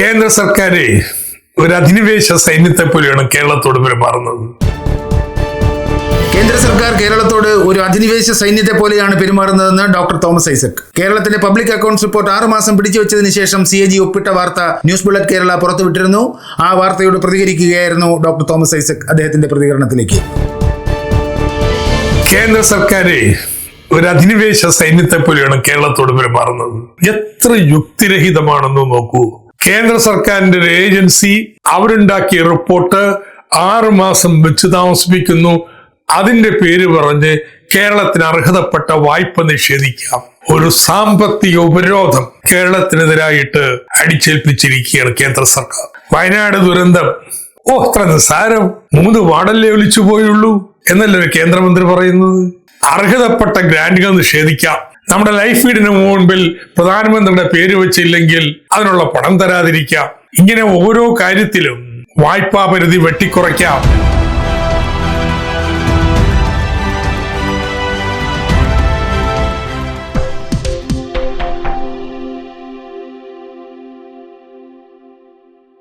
കേന്ദ്ര സർക്കാരെ ഒരു അധിനിവേശ സൈന്യത്തെ പോലെയാണ് കേരളത്തോട് പെരുമാറുന്നത്? കേന്ദ്ര സർക്കാർ കേരളത്തോട് ഒരു അധിനിവേശ സൈന്യത്തെ പോലെയാണ് പെരുമാറുന്നതെന്ന് ഡോക്ടർ തോമസ് ഐസക്. കേരളത്തിന്റെ പബ്ലിക് അക്കൗണ്ട്സ് റിപ്പോർട്ട് ആറ് മാസം പിടിച്ചു വെച്ചതിന് ശേഷം സി എ ജി ഒപ്പിട്ട വാർത്ത ന്യൂസ് ബുള്ളറ്റ് കേരള പുറത്തുവിട്ടിരുന്നു. ആ വാർത്തയോട് പ്രതികരിക്കുകയായിരുന്നു ഡോക്ടർ തോമസ് ഐസക് അദ്ദേഹത്തിന്റെ പ്രതികരണത്തിലേക്ക്. കേന്ദ്ര സർക്കാരെ ഒരു അധിനിവേശ സൈന്യത്തെ പോലെയാണ് കേരളത്തോട് പെരുമാറുന്നത്? എത്ര യുക്തിരഹിതമാണെന്ന് നോക്കൂ. കേന്ദ്ര സർക്കാരിന്റെ ഒരു ഏജൻസി അവരുണ്ടാക്കിയ റിപ്പോർട്ട് ആറ് മാസം വെച്ച് താമസിപ്പിക്കുന്നു. അതിന്റെ പേര് പറഞ്ഞ് കേരളത്തിന് അർഹതപ്പെട്ട വായ്പ നിഷേധിക്കാം. ഒരു സാമ്പത്തിക ഉപരോധം കേരളത്തിനെതിരായിട്ട് അടിച്ചേൽപ്പിച്ചിരിക്കുകയാണ് കേന്ദ്ര സർക്കാർ. വയനാട് ദുരന്തം. ഓ അത്ര നിസ്സാരം. മൂന്ന് വാടല്ലേ ഒലിച്ചു പോയുള്ളൂ എന്നല്ലേ കേന്ദ്രമന്ത്രി പറയുന്നത്? അർഹതപ്പെട്ട ഗ്രാന്റുകൾ നിഷേധിക്കാം. നമ്മുടെ ലൈഫ് ഫീഡിന് മുൻപിൽ പ്രധാനമന്ത്രിയുടെ പേര് വെച്ചില്ലെങ്കിൽ അതിനുള്ള പണം തരാതിരിക്കാം. ഇങ്ങനെ ഓരോ കാര്യത്തിലും വായ്പാ പരിധി വെട്ടിക്കുറയ്ക്കാം.